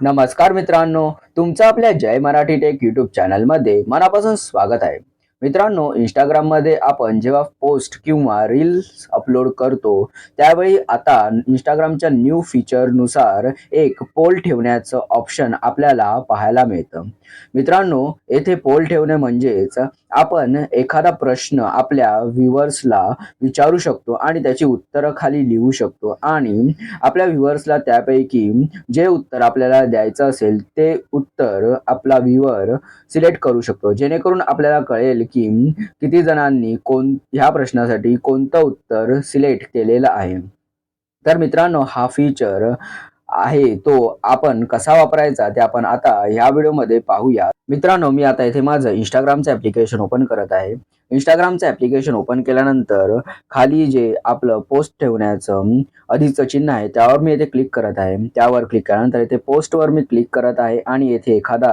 नमस्कार मित्रांनो तुमचं आपल्या जय मराठी टेक यूट्यूब चॅनलमध्ये मनापासून स्वागत आहे. मित्रांनो इंस्टाग्राममध्ये आपण जेव्हा पोस्ट किंवा रील्स अपलोड करतो त्यावेळी आता इंस्टाग्रामच्या न्यू फीचरनुसार एक पोल ठेवण्याचं ऑप्शन आपल्याला पाहायला मिळतं. मित्रांनो येथे पोल ठेवणे म्हणजेच आपण एखादा प्रश्न आपल्या व्ह्युअर्सला विचारू शकतो आणि त्याची उत्तरं खाली लिहू शकतो आणि आपल्या व्ह्युअर्सला त्यापैकी जे उत्तर आपल्याला द्यायचं असेल ते उत्तर आपला व्ह्युअर सिलेक्ट करू शकतो. जेणेकरून आपल्याला कळेल यापैकी किती जणांनी कोण ह्या प्रश्नासाठी कोणतं उत्तर सिलेक्ट केलेलं आहे? तर मित्रांनो हा फीचर आहे तो आपण कसा वापरायचा ते आपण आता ह्या व्हिडिओमध्ये पाहूया. मित्रांनो मी आता इथे माझं इंस्टाग्रामचं ऍप्लिकेशन ओपन करत आहे. इंस्टाग्रामचं ऍप्लिकेशन ओपन केल्यानंतर खाली जे आपलं पोस्ट ठेवण्याचं अधिकचं चिन्ह आहे त्यावर मी येथे क्लिक करत आहे. त्यावर क्लिक केल्यानंतर इथे पोस्टवर मी क्लिक करत आहे आणि येथे एखादा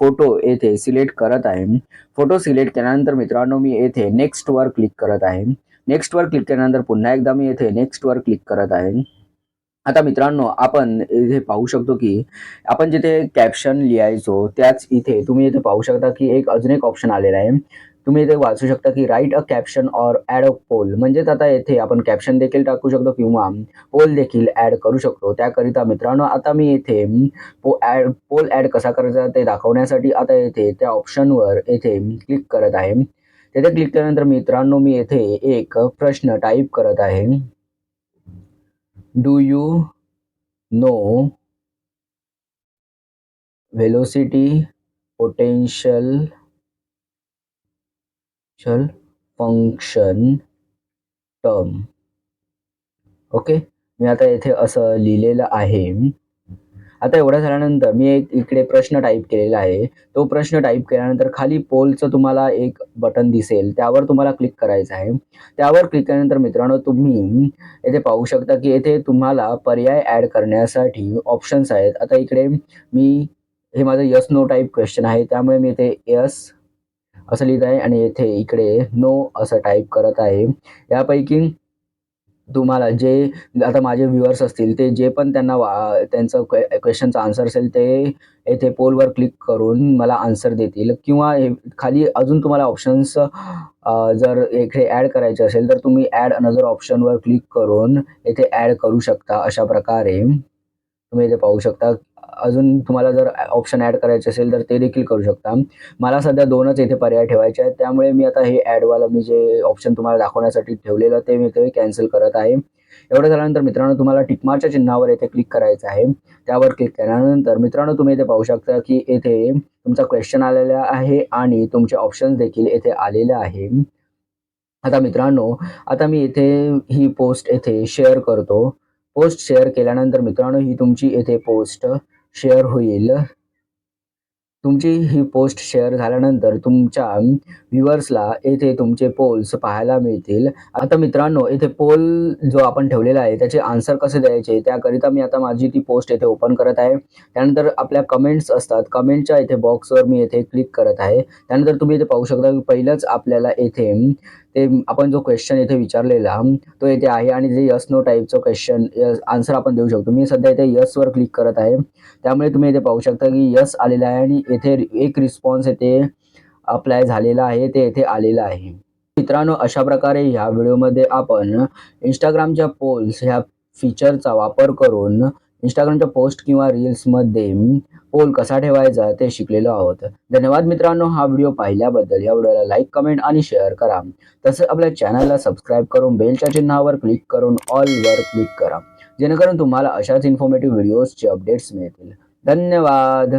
फोटो येथे सिलेक्ट करत आहे. फोटो सिलेक्ट केल्यानंतर मित्रांनो मी येथे नेक्स्टवर क्लिक करत आहे. नेक्स्टवर क्लिक केल्यानंतर पुन्हा एकदा मी येथे नेक्स्टवर क्लिक करत आहे. आता मित्रांनो आपण इथे पाहू शकतो की आपण जिथे कॅप्शन लिहायचो त्याच इथे तुम्ही इथे पाहू शकता की एक अजून एक ऑप्शन आलेला आहे. तुम्ही इथे वाचू शकता की write a caption or add a poll म्हणजेच आता येथे आपण कॅप्शन देखील टाकू शकतो किंवा पोल देखील ॲड करू शकतो. त्याकरिता मित्रांनो आता मी येथे पो ॲड पोल ॲड कसा करायचा ते दाखवण्यासाठी आता येथे त्या ऑप्शनवर येथे क्लिक करत आहे. तिथे क्लिक केल्यानंतर मित्रांनो मी येथे एक प्रश्न टाईप करत आहे. Do you know velocity potential potential function term okay मी आता येथे असं लिहिलेलं आहे आता एवढं झाल्यानंतर मी एक इकडे प्रश्न टाईप केलेला आहे. तो प्रश्न टाईप केल्यानंतर खाली पोलचं तुम्हाला एक बटन दिसेल. त्यावर तुम्हाला क्लिक करायचं आहे. त्यावर क्लिक केल्यानंतर मित्रांनो तुम्ही येथे पाहू शकता की येथे तुम्हाला पर्याय ॲड करण्यासाठी ऑप्शन्स आहेत. आता इकडे मी हे माझं यस नो टाईप क्वेश्चन आहे. त्यामुळे मी इथे यस असं लिहित आहे आणि येथे इकडे नो असं टाईप करत आहे. यापैकी तुम्हाला जे आता माझे व्ह्युअर्स असतील ते जे पण त्यांना वा त्यांचं क्वे क्वेश्चनचा आन्सर असेल ते येथे पोलवर क्लिक करून मला आन्सर देतील. किंवा हे खाली अजून तुम्हाला ऑप्शन्स जर इथे ॲड करायचे असेल तर तुम्ही ॲड अनदर ऑप्शनवर क्लिक करून येथे ॲड करू शकता अशा प्रकारे. तुम्ही इथे पाहू शकता. अजून तुम्हाला जर ऑप्शन ॲड करायचे असेल तर ते देखील करू शकता. मला सध्या दोनच इथे पर्याय ठेवायचे आहेत. त्यामुळे मी आता हे ॲडवालं मी जे ऑप्शन तुम्हाला दाखवण्यासाठी ठेवलेलं ते मी ते कॅन्सल करत आहे. एवढं झाल्यानंतर मित्रांनो तुम्हाला टिकमारच्या चिन्हावर येथे क्लिक करायचं आहे. त्यावर क्लिक केल्यानंतर मित्रांनो तुम्ही इथे पाहू शकता की येथे तुमचा क्वेश्चन आलेला आहे आणि तुमचे ऑप्शन्स देखील येथे आलेले आहे. आता मित्रांनो आता मी इथे ही पोस्ट येथे शेअर करतो. पोस्ट शेअर केल्यानंतर मित्रांनो ही तुमची येथे पोस्ट शेअर होईल. तुमची ही पोस्ट शेअर झाल्यानंतर तुमच्या व्ह्युअर्सला येथे तुमचे पोल्स पाहायला मिळतील. आता मित्रांनो येथे पोल जो आपण ठेवलेला आहे त्याचे आन्सर कसे द्यायचे? त्याकरिता मी आता माझी ती पोस्ट येथे ओपन करत आहे. त्यानंतर आपल्या कमेंट्स असतात. कमेंटच्या इथे बॉक्सवर मी येथे क्लिक करत आहे. त्यानंतर तुम्ही इथे पाहू शकता की पहिलंच आपल्याला येथे ते आपण जो क्वेश्चन येथे विचारलेला तो येथे आहे आणि जे यस नो टाईपचं क्वेश्चन आन्सर आपण देऊ शकतो. मी सध्या इथे यसवर क्लिक करत आहे. त्यामुळे तुम्ही इथे पाहू शकता की यस आलेला आहे आणि येथे एक रिस्पॉन्स येथे अप्लाय झालेला आहे ते येथे आलेलं आहे. मित्रांनो अशा प्रकारे ह्या व्हिडिओमध्ये आपण इंस्टाग्रामच्या पोल्स ह्या फीचरचा वापर करून इंस्टाग्रामच्या पोस्ट किंवा रील्समध्ये पोल कसा ठेवायचा ते शिकलेलो आहोत. धन्यवाद मित्रांनो हा व्हिडिओ पाहिल्याबद्दल या व्हिडिओला लाईक कमेंट आणि शेअर करा. तसंच आपल्या चॅनलला सबस्क्राईब करून बेलच्या चिन्हावर क्लिक करून ऑलवर क्लिक करा. जेणेकरून तुम्हाला अशाच इन्फॉर्मेटिव्ह व्हिडिओजचे अपडेट्स मिळतील. धन्यवाद!